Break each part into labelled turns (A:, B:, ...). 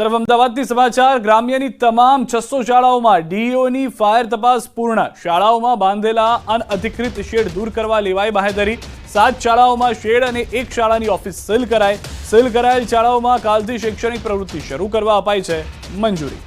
A: તરફ અમદાવાદથી સમાચાર, ગ્રામ્યની તમામ છસો શાળાઓમાં ડીઈઓની ફાયર તપાસ પૂર્ણ. શાળાઓમાં બાંધેલા અનઅધિકૃત શેડ દૂર કરવા લેવાય બાહેધરી. સાત શાળાઓમાં શેડ અને એક શાળાની ઓફિસ સીલ કરાય સીલ કરાયેલ શાળાઓમાં કાલથી શૈક્ષણિક પ્રવૃત્તિ શરૂ કરવા અપાઈ છે મંજૂરી.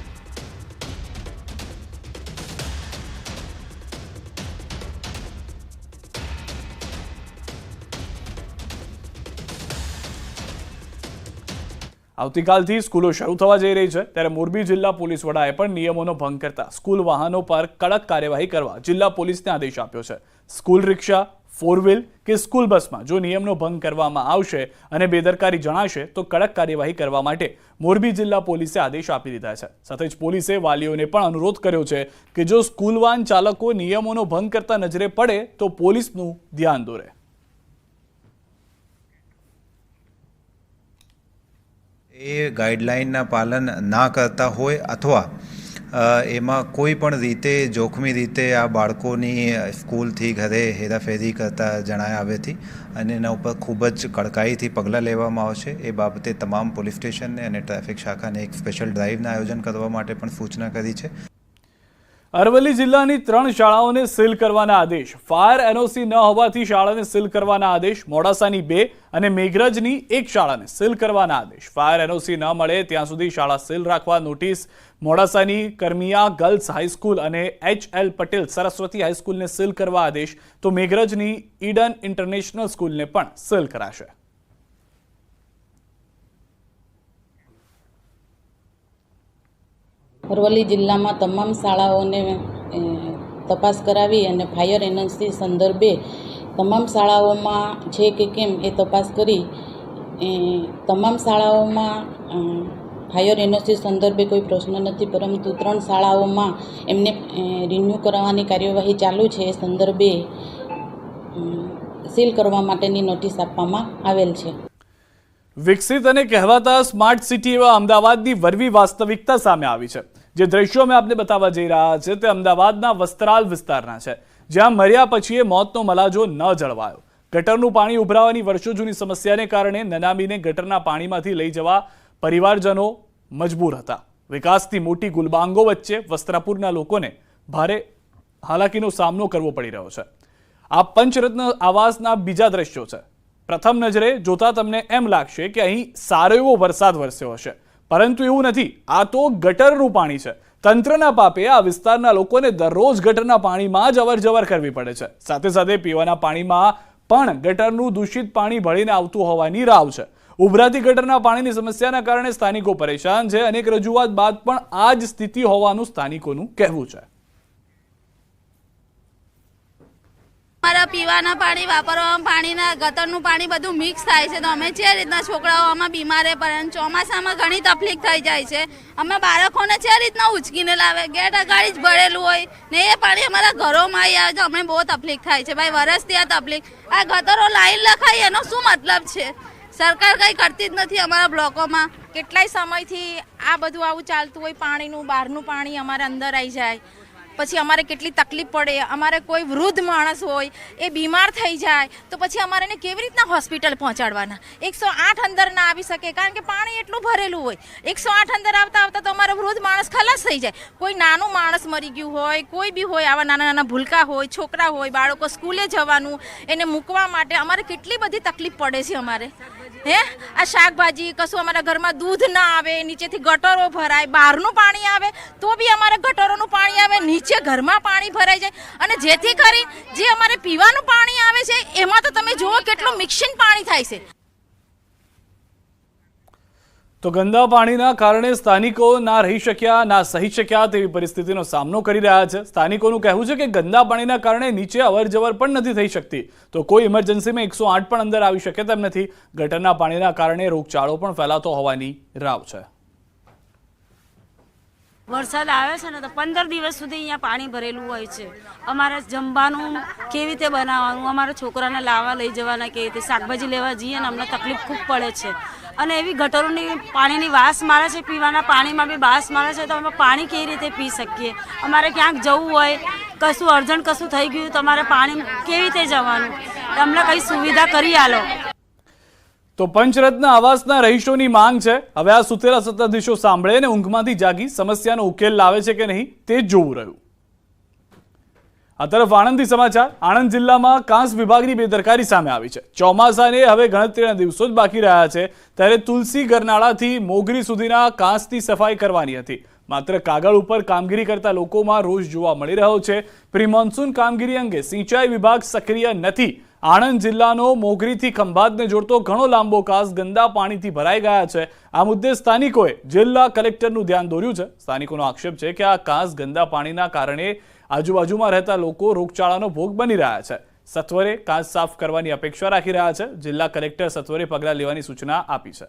A: આવતીકાલથી સ્કૂલો શરૂ થવા જઈ રહી છે. ત્યારે મોરબી જિલ્લા પોલીસ વડાએ પણ નિયમોનો ભંગ કરતા સ્કૂલ વાહનો પર કડક કાર્યવાહી કરવા જિલ્લા પોલીસને આદેશ આપ્યો છે. સ્કૂલ રિક્ષા ફોર વ્હીલ કે સ્કૂલ બસમાં જો નિયમનો ભંગ કરવામાં આવશે અને બેદરકારી જણાશે, તો કડક કાર્યવાહી કરવા માટે મોરબી જિલ્લા પોલીસે આદેશ આપી દીધા છે. સાથે જ પોલીસે વાલીઓને પણ અનુરોધ કર્યો છે કે જો સ્કૂલ વાહન ચાલકો નિયમોનો ભંગ કરતા નજરે પડે, તો પોલીસનું ધ્યાન દોરે.
B: એ ગાઈડલાઇનના પાલન ના કરતા હોય અથવા એમાં કોઈ પણ રીતે, જોખમી રીતે આ બાળકોની સ્કૂલથી ઘરે હેરાફેરી કરતા જણાય આવેથી અને એના ઉપર ખૂબ જ કડકાઈથી પગલાં લેવામાં આવશે. એ બાબતે તમામ પોલીસ સ્ટેશનને અને ટ્રાફિક શાખાને એક સ્પેશિયલ ડ્રાઈવના આયોજન કરવા માટે પણ સૂચના કરી છે.
A: અરવલ્લી જિલ્લાની ત્રણ શાળાઓને સીલ કરવાના આદેશ. ફાયર એનઓસી ન હોવાથી શાળાને સીલ કરવાના આદેશ. મોડાસાની બે અને મેઘરજની એક શાળાને સીલ કરવાના આદેશ. ફાયર એનઓસી ન મળે ત્યાં સુધી શાળા સીલ રાખવા નોટિસ. મોડાસાની કરમિયા ગર્લ્સ હાઈસ્કૂલ અને એચ એલ પટેલ સરસ્વતી હાઈસ્કૂલને સીલ કરવા આદેશ. તો મેઘરજની ઈડન ઇન્ટરનેશનલ સ્કૂલને પણ સીલ કરાશે.
C: અરવલ્લી જિલ્લામાં તમામ શાળાઓને તપાસ કરાવી અને ફાયર એનર્જી સંદર્ભે તમામ શાળાઓમાં છે કે કેમ એ તપાસ કરી. તમામ શાળાઓમાં ફાયર એનર્જી સંદર્ભે કોઈ પ્રશ્ન નથી, પરંતુ ત્રણ શાળાઓમાં એમને રિન્યૂ કરાવવાની કાર્યવાહી ચાલુ છે એ સંદર્ભે સીલ કરવા માટેની નોટિસ આપવામાં આવેલ છે.
A: વિકસિત અને કહેવાતા સ્માર્ટ સિટી એવા અમદાવાદની વરવી વાસ્તવિકતા સામે આવી છે. જે દ્રશ્યો મેં આપને બતાવવા જઈ રહ્યા છે તે અમદાવાદના વસ્ત્રાલ વિસ્તારના છે, જ્યાં મર્યા પછી એ મોતનો મલાજો ન જળવાયો. ગટરનું પાણી ઉભરાવાની વર્ષો જૂની સમસ્યાને કારણે નનામીને ગટરના પાણીમાંથી લઈ જવા પરિવારજનો મજબૂર હતા. વિકાસથી મોટી ગુલબાંગો વચ્ચે વસ્ત્રાપુરના લોકોને ભારે હાલાકીનો સામનો કરવો પડી રહ્યો છે. આ પંચરત્ન આવાસના બીજા દ્રશ્યો છે. પ્રથમ નજરે જોતા તમને એમ લાગશે કે અહીં સારો એવો વરસાદ વરસ્યો હશે. પરંતુ એવું નથી. આ તો ગટરનું પાણી છે. તંત્રના પાપે આ વિસ્તારના લોકોને દરરોજ ગટરના પાણીમાં જ અવરજવર કરવી પડે છે. સાથે સાથે પીવાના પાણીમાં પણ ગટરનું દૂષિત પાણી ભળીને આવતું હોવાની રાવ છે. ઉભરાતી ગટરના પાણીની સમસ્યાના કારણે સ્થાનિકો પરેશાન છે. અનેક રજૂઆત બાદ પણ આ જ સ્થિતિ હોવાનું સ્થાનિકોનું કહેવું છે
D: અમારા પીવાના પાણી, વાપરવામાં પાણીના, ગટરનું પાણી બધું મિક્સ થાય છે. તો અમે જે રીતના છોકરાઓ આમાં બીમારે પડે અને ચોમાસામાં ઘણી તકલીફ થઈ જાય છે. અમે બાળકોને જે રીતના ઉચકીને લાવે, ગેટ અગાડી જ ભરેલું હોય ને એ પાણી અમારા ઘરોમાં આવી આવે તો અમને બહુ તકલીફ થાય છે. ભાઈ, વરસથી આ તકલીફ. આ ગટરો લાઈન લખાય, એનો શું મતલબ છે? સરકાર કંઈ કરતી જ નથી અમારા બ્લોકોમાં.
E: કેટલાય સમયથી આ બધું આવું ચાલતું હોય, પાણીનું, બહારનું પાણી અમારે અંદર આવી જાય. પછી અમારે કેટલી તકલીફ પડે, અમારે કોઈ વૃદ્ધ માણસ હોય, એ બીમાર થઈ જાય, તો પછી અમારે એને કેવી રીતના હોસ્પિટલ પહોંચાડવાના? એકસો આઠ અંદર ના આવી શકે, કારણ કે પાણી એટલું ભરેલું હોય. એકસો આઠ અંદર આવતા આવતા તો અમારો વૃદ્ધ માણસ ખલાસ થઈ જાય. કોઈ નાનું માણસ મરી ગયું હોય, કોઈ બી હોય, આવા નાના નાના ભૂલકા હોય, છોકરા હોય, બાળકો સ્કૂલે જવાનું, એને મૂકવા માટે અમારે કેટલી બધી તકલીફ પડે છે અમારે. હે? આ શાકભાજી કશું અમારા ઘરમાં દૂધ ના આવે, નીચેથી ગટરો ભરાય, બહારનું પાણી આવે, તો બી અમારે ગટરોનું પાણી આવે, નીચે ઘરમાં પાણી ભરાઈ જાય. અને જેથી કરી જે અમારે પીવાનું પાણી આવે છે, એમાં તો તમે જુઓ કેટલું મિક્સિંગ પાણી થાય છે.
A: તો ગંદા પાણીના કારણે સ્થાનિકો ના રહી શક્યા, ના સહી શક્યા તેવી પરિસ્થિતિનો સામનો કરી રહ્યા છે. સ્થાનિકોનું કહેવું છે કે ગંદા પાણીના કારણે નીચે અવરજવર પણ નથી થઈ શકતી. તો કોઈ ઇમરજન્સીમાં એકસો આઠ પણ અંદર આવી શકે તેમ નથી. ગટરના પાણીના કારણે રોગચાળો પણ ફેલાતો હોવાની રાવ છે.
F: વરસાદ આવે છે ને તો પંદર દિવસ સુધી અહીંયા પાણી ભરેલું હોય છે. અમારે જમવાનું કેવી રીતે બનાવવાનું? અમારા છોકરાને લાવવા લઈ જવાના, કેવી રીતે શાકભાજી લેવા જઈએ ને અમને તકલીફ ખૂબ પડે છે. અને એવી ગટરોની પાણીની વાસ મારે છે, પીવાના પાણીમાં બી વાસ મારે છે, તો અમે પાણી કેવી રીતે પી શકીએ? અમારે ક્યાંક જવું હોય, કશું અર્જન્ટ કશું થઈ ગયું, તો અમારે પાણી કેવી રીતે જવાનું? અમને કંઈ સુવિધા કરી આલો.
A: તો પંચરત્ન આવાસના રહીશોની માંગ છે. હવે આ સુતેલા સત્તાધીશો સાંભળે અને ઊંઘમાંથી જાગી સમસ્યાનો ઉકેલ લાવે છે કે નહીં, તે જોવું રહ્યું. આ તરફ આણંદથી સમાચાર. આણંદ જિલ્લામાં કાંસ વિભાગની બેદરકારી સામે આવી છે. ચોમાસાને હવે ગણતરીના દિવસો જ બાકી રહ્યા છે. ત્યારે તુલસી ગરનાળાથી મોગરી સુધીના કાંસની સફાઈ કરવાની હતી. માત્ર કાગળ ઉપર કામગીરી કરતા લોકોમાં રોષ જોવા મળી રહ્યો છે. પ્રી મોન્સૂન કામગીરી અંગે સિંચાઈ વિભાગ સક્રિય નથી. આણંદ જિલ્લાનો મોગરીથી ખંભાતને જોડતો ઘણો લાંબો કાસ ગંદા પાણીથી ભરાઈ ગયા છે. આ મુદ્દે સ્થાનિકોએ જિલ્લા કલેક્ટરનું ધ્યાન દોર્યું છે. સ્થાનિકોનો આક્ષેપ છે કે આ કાંસ ગંદા પાણીના કારણે આજુબાજુમાં રહેતા લોકો રોગચાળાનો ભોગ બની રહ્યા છે. સત્વરે કાચ સાફ કરવાની અપેક્ષા રાખી રહ્યા છે. જિલ્લા કલેક્ટર સત્વરે પગલાં લેવાની સૂચના આપી છે.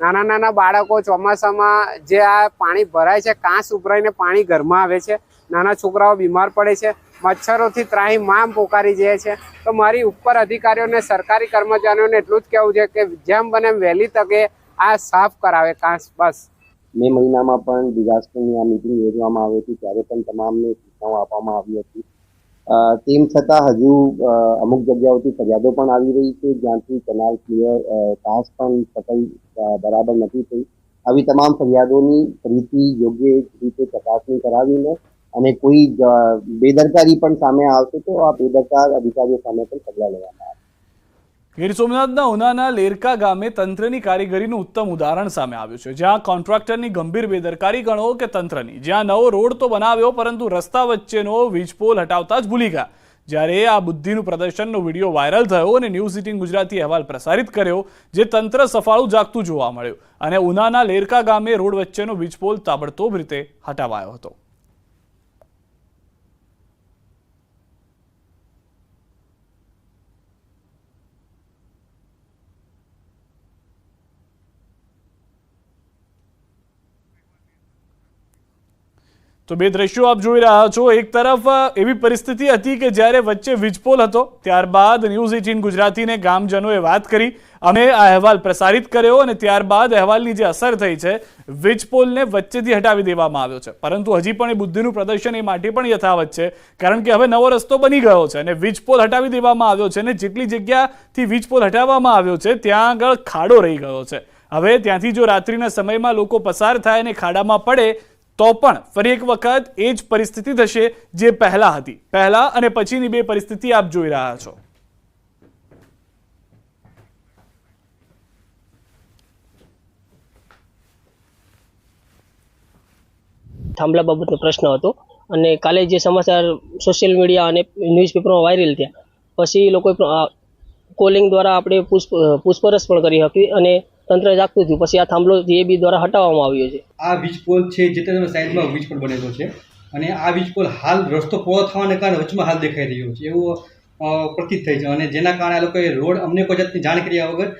G: નાના નાના બાળકો ચોમાસામાં જે આ પાણી ભરાય છે કાંસ ઉભરાઈને પાણી ઘરમાં આવે છે. નાના છોકરાઓ બીમાર પડે છે. મચ્છરોથી ત્રાહી મામ પોકારી જાય છે. તો મારી ઉપર અધિકારીઓને સરકારી કર્મચારીઓને એટલું જ કહેવું છે કે જેમ બને વહેલી તકે આ સાફ કરાવે કાંસ બસ.
H: મે મહિનામાં પણ ડિઝાસ્ટરની આ મિટિંગ યોજવામાં આવી હતી ત્યારે પણ તમામને સૂચનાઓ આપવામાં આવી હતી. તેમ છતાં હજુ અમુક જગ્યાઓથી ફરિયાદો પણ આવી રહી છે, જ્યાંથી કેનાલ ક્લિયર કાસ પણ સફાઈ બરાબર નથી થઈ. આવી તમામ ફરિયાદોની ફરીથી યોગ્ય રીતે ચકાસણી કરાવીને અને કોઈ બેદરકારી પણ સામે આવશે તો આ બેદરકાર અધિકારીઓ સામે પણ પગલાં લેવામાં આવશે.
A: ગીર સોમનાથના ઉનાના લેરકા ગામે તંત્રની કારીગરીનું ઉત્તમ ઉદાહરણ સામે આવ્યું છે, જ્યાં કોન્ટ્રાક્ટરની ગંભીર બેદરકારી ગણો કે તંત્રની. જ્યાં નવો રોડ તો બનાવ્યો, પરંતુ રસ્તા વચ્ચેનો વીજપોલ હટાવતા જ ભૂલી ગયા. જ્યારે આ બુદ્ધિનું પ્રદર્શનનો વીડિયો વાયરલ થયો અને ન્યૂઝ એટીન ગુજરાતી અહેવાલ પ્રસારિત કર્યો, જે તંત્ર સફાળું જાગતું જોવા મળ્યું. અને ઉનાના લેરકા ગામે રોડ વચ્ચેનો વીજપોલ તાબડતોબ રીતે હટાવાયો હતો. તો બે દ્રશ્યો આપ જોઈ રહ્યા છો. એક તરફ એવી પરિસ્થિતિ હતી કે જ્યારે વચ્ચે વીજપોલ હતો, ત્યારબાદ ન્યૂઝ એટીન ગુજરાતીને ગામજનોએ વાત કરી અમે આ અહેવાલ પ્રસારિત કર્યો અને ત્યારબાદ અહેવાલની જે અસર થઈ છે વીજપોલને વચ્ચેથી હટાવી દેવામાં આવ્યો છે. પરંતુ હજી પણ એ બુદ્ધિનું પ્રદર્શન એ માટે પણ યથાવત છે, કારણ કે હવે નવો રસ્તો બની ગયો છે અને વીજપોલ હટાવી દેવામાં આવ્યો છે અને જેટલી જગ્યાથી વીજપોલ હટાવવામાં આવ્યો છે, ત્યાં આગળ ખાડો રહી ગયો છે. હવે ત્યાંથી જો રાત્રિના સમયમાં લોકો પસાર થાય અને ખાડામાં પડે તો પણ ફરી એક વખત એ જ પરિસ્થિતિ થશે જે પહેલા હતી. પહેલા અને પછીની બે પરિસ્થિતિ આપ જોઈ રહ્યા છો.
I: થાંભલા બાબતનો પ્રશ્ન હતો અને કાલે જે સમાચાર સોશિયલ મીડિયા અને ન્યૂઝપેપરમાં વાયરલ થયા, પછી લોકોએ કોલિંગ દ્વારા આપણે પૂછ પૂછપરછ પણ કરી હતી અને તંત્ર જાગતું થયું પછી આ થાંભલો જીએબી દ્વારા હટાવવામાં આવ્યો છે.
J: આ વીજ પોલ છે જે તે સાઈડમાં વીજ પોલ બનેલો છે. અને આ વીજ પોલ હાલ રસ્તો પહોળો થવાને કારણે વચમાં હાલ દેખાઈ રહ્યો છે. એવું પ્રતીત થઈ છે. અને જેના કારણે આ લોકોએ રોડ અમને કોઈ જાતની જાણ કર્યા વગર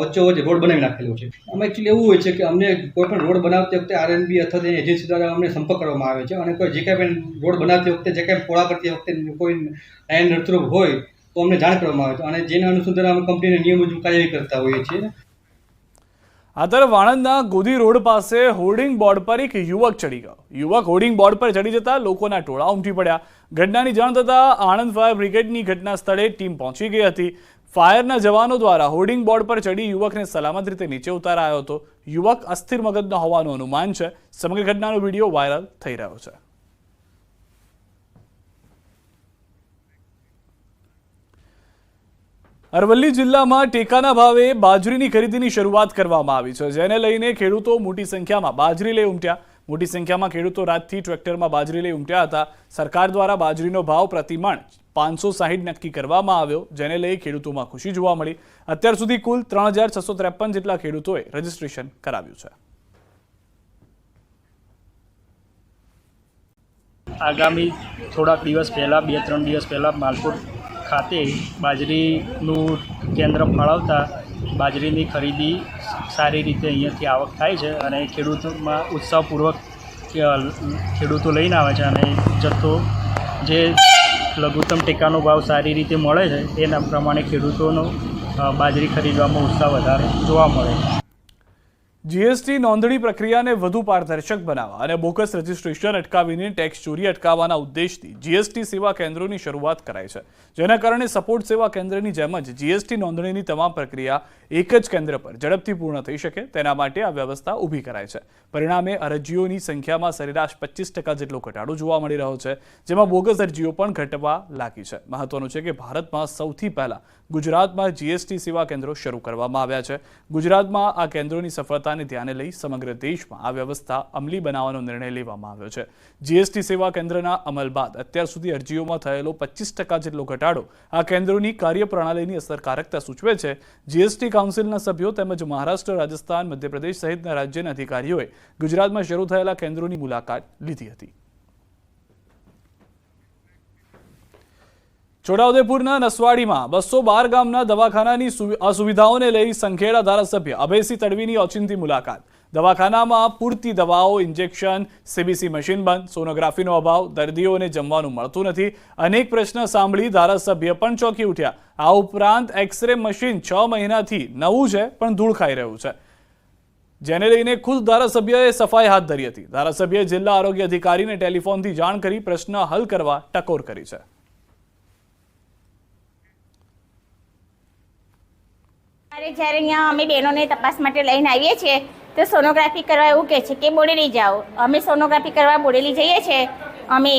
J: વચ્ચોવચ્ચ રોડ બનાવી નાખેલો છે. આમાં એકચ્યુઅલી એવું હોય છે કે અમને કોઈ પણ રોડ બનાવતી વખતે આરએનબી અથવા તેની એજન્સી દ્વારા અમને સંપર્ક કરવામાં આવે છે. અને કોઈ જે કાંઈ પણ રોડ બનાવતી વખતે, જે કાંઈ પોળા કરતી વખતે કોઈ લાઈન નડતરૂપ હોય તો અમને જાણ કરવામાં આવે છે. અને જેના અનુસંધાન અમે કંપનીના નિયમ મુજબ કાર્યવાહી કરતા હોઈએ છીએ.
A: આ તરફ આણંદના ગોધી રોડ પાસે હોર્ડિંગ બોર્ડ પર એક યુવક ચડી ગયો. યુવક હોર્ડિંગ બોર્ડ પર ચડી જતા લોકોના ટોળા ઉમટી પડ્યા. ઘટનાની જાણ થતાં આણંદ ફાયર બ્રિગેડની ઘટના સ્થળે ટીમ પહોંચી ગઈ હતી. ફાયરના જવાનો દ્વારા હોર્ડિંગ બોર્ડ પર ચડી યુવકને સલામત રીતે નીચે ઉતારાયો હતો. યુવક અસ્થિર મગજનો હોવાનું અનુમાન છે. સમગ્ર ઘટનાનો વીડિયો વાયરલ થઈ રહ્યો છે. અરવલ્લી જિલ્લામાં ટેકાના ભાવે બાજરીની ખરીદીની શરૂઆત કરવામાં આવી છે, જેને લઈને ખેડૂતો મોટી સંખ્યામાં બાજરી લઈ ઉમટ્યા. મોટી સંખ્યામાં ખેડૂતો રાતથી ટ્રેક્ટરમાં બાજરી લઈ ઉમટ્યા હતા. સરકાર દ્વારા બાજરીનો ભાવ પ્રતિમણ પાંચસો સાહીઠ નક્કી કરવામાં આવ્યો, જેને લઈ ખેડૂતોમાં ખુશી જોવા મળી. અત્યાર સુધી કુલ ત્રણ જેટલા ખેડૂતોએ રજીસ્ટ્રેશન કરાવ્યું છે.
K: આગામી થોડાક દિવસ પહેલાં, બે ત્રણ દિવસ પહેલાં માલપુર ખાતે બાજરીનું કેન્દ્ર ફાળવતા બાજરીની ખરીદી સારી રીતે અહીંયાથી આવક થાય છે અને ખેડૂતોમાં ઉત્સાહપૂર્વક ખેડૂતો લઈને આવે છે અને જથ્થો જે લઘુત્તમ ટેકાનો ભાવ સારી રીતે મળે છે તેના પ્રમાણે ખેડૂતોનો બાજરી ખરીદવામાં ઉત્સાહ વધારે જોવા મળે છે.
A: જીએસટી નોંધણી પ્રક્રિયાને વધુ પારદર્શક બનાવવા અને બોગસ રજીસ્ટ્રેશન અટકાવીને ટેક્સ ચોરી અટકાવવાના ઉદ્દેશથી જીએસટી સેવા કેન્દ્રોની શરૂઆત કરાઈ છે. જેના કારણે સપોર્ટ સેવા કેન્દ્રની જેમ જ જીએસટી નોંધણીની તમામ પ્રક્રિયા એક જ કેન્દ્ર પર ઝડપથી પૂર્ણ થઈ શકે તેના માટે આ વ્યવસ્થા ઊભી કરાઈ છે. પરિણામે અરજીઓની સંખ્યામાં સરેરાશ પચીસ ટકા જેટલો ઘટાડો જોવા મળી રહ્યો છે, જેમાં બોગસ અરજીઓ પણ ઘટવા લાગી છે. મહત્વનું છે કે ભારતમાં સૌથી પહેલા ગુજરાતમાં જીએસટી સેવા કેન્દ્રો શરૂ કરવામાં આવ્યા છે. ગુજરાતમાં આ કેન્દ્રોની સફળતાને ધ્યાને લઈ સમગ્ર દેશમાં આ વ્યવસ્થા અમલી બનાવવાનો નિર્ણય લેવામાં આવ્યો છે. જીએસટી સેવા કેન્દ્રના અમલ બાદ અત્યાર સુધી અરજીઓમાં થયેલો પચીસ ટકા જેટલો ઘટાડો આ કેન્દ્રોની કાર્યપ્રણાલીની અસરકારકતા સૂચવે છે. જીએસટી કાઉન્સિલના સભ્યો તેમજ મહારાષ્ટ્ર, રાજસ્થાન, મધ્યપ્રદેશ સહિતના રાજ્યના અધિકારીઓએ ગુજરાતમાં શરૂ થયેલા કેન્દ્રોની મુલાકાત લીધી હતી. છોટાઉદેપુરના નસવાડીમાં બસો બાર ગામના દવાખાનાની અસુવિધાઓને લઈ સંખેડા ધારાસભ્ય અભયસિંહ તડવીની ઓચિંતી મુલાકાત. દવાખાનામાં પૂરતી દવાઓ, ઇન્જેક્શન, સીબીસી મશીન બંધ, સોનોગ્રાફીનો અભાવ, દર્દીઓને જમવાનું મળતું નથી. અનેક પ્રશ્ન સાંભળી ધારાસભ્ય પણ ચોંકી ઉઠ્યા. આ ઉપરાંત એક્સરે મશીન છ મહિનાથી નવું છે, પણ ધૂળ ખાઈ રહ્યું છે. જેને લઈને ખુદ ધારાસભ્યએ સફાઈ હાથ ધરી હતી. ધારાસભ્યએ જિલ્લા આરોગ્ય અધિકારીને ટેલિફોનથી જાણ કરી પ્રશ્ન હલ કરવા ટકોર કરી છે.
L: અરે જ્યારે અહીંયા અમે બહેનોને તપાસ માટે લઈને આવીએ છીએ, તો સોનોગ્રાફી કરવા એવું કહે છે કે બોડેલી જાઓ. અમે સોનોગ્રાફી કરવા બોડેલી જઈએ છીએ, અમે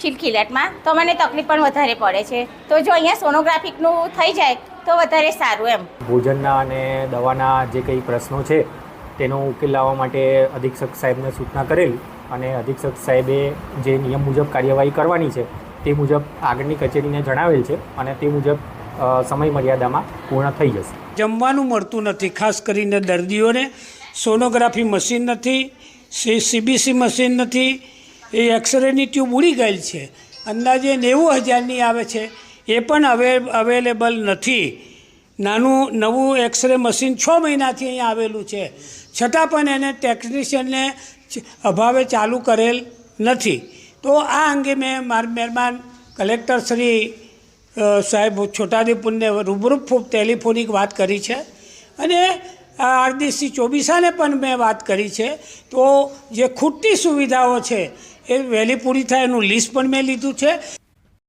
L: ખિલખિલાટમાં. તો મને તકલીફ પણ વધારે પડે છે. તો જો અહીંયા સોનોગ્રાફીનું થઈ જાય, તો વધારે સારું એમ.
M: ભોજનના અને દવાના જે કંઈ પ્રશ્નો છે, તેનો ઉકેલ લાવવા માટે અધિક્ષક સાહેબને સૂચના કરેલ અને અધિક્ષક સાહેબે જે નિયમ મુજબ કાર્યવાહી કરવાની છે, તે મુજબ આગળની કચેરીને જણાવેલ છે અને તે મુજબ સમય મર્યાદામાં પૂર્ણ થઈ જશે.
N: જમવાનું મળતું નથી, ખાસ કરીને દર્દીઓને. સોનોગ્રાફી મશીન નથી સીબીસી મશીન નથી. એ એક્સરેની ટ્યુબ ઉડી ગયેલ છે. અંદાજે નેવું હજારની આવે છે. એ પણ હવે અવેલેબલ નથી. નાનું, નવું એક્સરે મશીન છ મહિનાથી અહીંયા આવેલું છે. છતાં પણ એને ટેકનિશિયનને અભાવે ચાલુ કરેલ નથી. તો આ અંગે મેં માર મહેરબાન કલેક્ટર શ્રી સાહેબ છોટાઉદેપુરને રૂબરૂ ટેલિફોનિક વાત કરી છે. અને આરડીસી ચોબીસાને પણ મેં વાત કરી છે. તો જે ખૂટતી સુવિધાઓ છે, એ વહેલી પૂરી થાય એનું લિસ્ટ પણ મેં લીધું છે.